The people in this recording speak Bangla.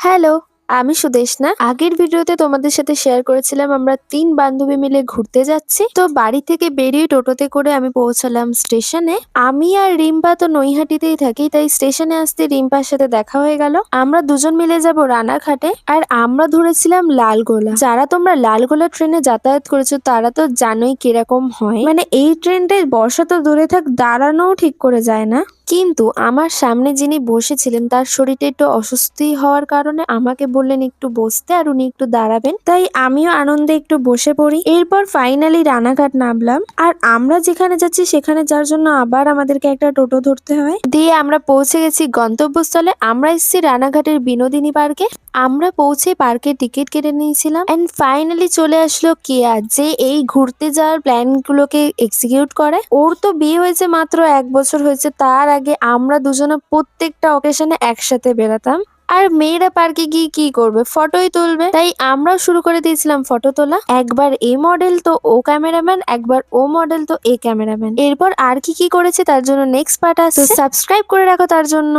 হ্যালো, আমি সুদেশনা আগের ভিডিওতে তোমাদের সাথে শেয়ার করেছিলাম আমরা তিন বান্ধবী মিলে ঘুরতে যাচ্ছি। তো বাড়ি থেকে বেরিয়ে টোটোতে করে আমি পৌঁছালাম স্টেশনে আমি আর রিম্পা তো নৈহাটিতেই থাকি, তাই স্টেশনে আসতে রিম্পার সাথে দেখা হয়ে গেল। আমরা দুজন মিলে যাব রানাঘাটে, আর আমরা ধরেছিলাম লালগোলা। যারা তোমরা লালগোলা ট্রেনে যাতায়াত করেছ, তারা তো জানোই কীরকম হয়। মানে এই ট্রেনটায় বর্ষা তো দূরে থাক, দাঁড়ানোও ঠিক করে যায় না। কিন্তু আমার সামনে যিনি বসেছিলেন, তার শরীরটা একটু অসুস্থি হওয়ার কারণে আমাকে বললেন, একটু বসতে আর উনি একটু দাঁড়াবেন। তাই আমিও আনন্দে একটু বসে পড়ি। এরপর ফাইনালি রানাঘাট নামলাম। আর আমরা যেখানে যাচ্ছি, সেখানে যাওয়ার জন্য আবার আমাদেরকে একটা টোটো ধরতে হয়। দিয়ে আমরা পৌঁছে গেছি গন্তব্যস্থলে। আমরা এসেছি রানাঘাটের বিনোদিনী পার্কে। আমরা পৌঁছে পার্কে টিকিট কেটে নিয়েছিলাম। এন্ড ফাইনালি চলে আসলো কেয়া, যে এই ঘুরতে যাওয়ার প্ল্যান গুলোকে এক্সিকিউট করে। ওর তো বিয়ে হয়েছে মাত্র এক বছর হয়েছে, তার আগে আমরা দুজনে প্রত্যেকটা অকেশনে একসাথে বেরাতাম আর মেয়েরা পার্কে গিয়ে কি করবে? ফটোই তুলবে। তাই আমরাও শুরু করে দিয়েছিলাম ফটো তোলা। একবার এ মডেল তো ও ক্যামেরাম্যান একবার ও মডেল তো এ ক্যামেরাম্যান এরপর আর কি কি করেছে তার জন্য নেক্সট পার্ট আছে সাবস্ক্রাইব করে রাখো তার জন্য।